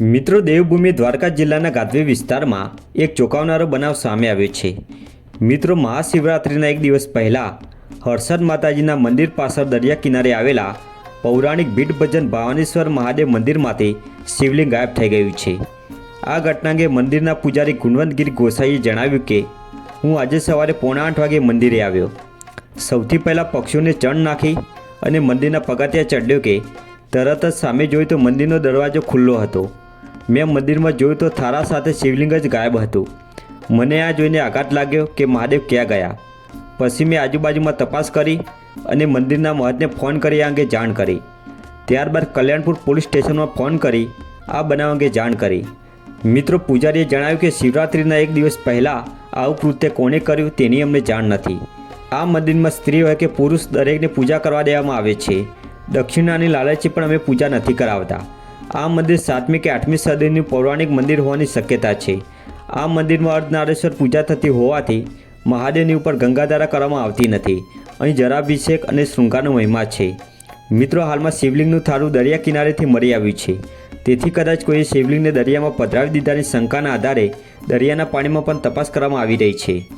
મિત્રો, દેવભૂમિ દ્વારકા જિલ્લાના ગાદવી વિસ્તારમાં એક ચોંકાવનારો બનાવ સામે આવ્યો છે. મિત્રો, મહાશિવરાત્રિના એક દિવસ પહેલાં હર્ષદ માતાજીના મંદિર પાછળ દરિયા કિનારે આવેલા પૌરાણિક ભીટ ભજન ભાવાનેશ્વર મહાદેવ મંદિરમાંથી શિવલિંગ ગાયબ થઈ ગયું છે. આ ઘટના અંગે મંદિરના પૂજારી ગુણવંતગીર ગોસાઈએ જણાવ્યું કે, હું આજે સવારે પોણા આઠ વાગે મંદિરે આવ્યો. સૌથી પહેલાં પક્ષીઓને ચણ નાખી અને મંદિરના પગાતિયા ચડ્યો કે, તરત જ સામે જોયું તો મંદિરનો દરવાજો ખુલ્લો હતો. મેં મંદિરમાં જોયું તો થારા સાથે શિવલિંગ જ ગાયબ હતું. મને આ જોઈને આઘાત લાગ્યો કે મહાદેવ ક્યાં ગયા. પછી મેં આજુબાજુમાં તપાસ કરી અને મંદિરના મહંતને ફોન કરી આ અંગે જાણ કરી. ત્યારબાદ કલ્યાણપુર પોલીસ સ્ટેશનમાં ફોન કરી, આ બનાવ અંગે જાણ કરી. મિત્રો પૂજારીએ જણાવ્યું કે શિવરાત્રિના એક દિવસ પહેલાં આવું કૃત્ય કોણે કર્યું તેની અમને જાણ નથી. આ મંદિરમાં સ્ત્રી હોય કે પુરુષ દરેકને પૂજા કરવા દેવામાં આવે છે. દક્ષિણાની લાલચી પણ અમે પૂજા નથી કરાવતા. આ મંદિર સાતમી કે આઠમી સદીનું પૌરાણિક મંદિર હોવાની શક્યતા છે. આ મંદિરમાં અર્ધનારેશ્વર પૂજા થતી હોવાથી મહાદેવની ઉપર ગંગાધારા કરવામાં આવતી નથી. અહીં જરાભિષેક અને શૃંગારનો મહિમા છે. મિત્રો, હાલમાં શિવલિંગનું થાળું દરિયા કિનારેથી મળી આવ્યું છે. તેથી કદાચ કોઈએ શિવલિંગને દરિયામાં પધરાવી દીધાની શંકાના આધારે દરિયાના પાણીમાં પણ તપાસ કરવામાં આવી રહી છે.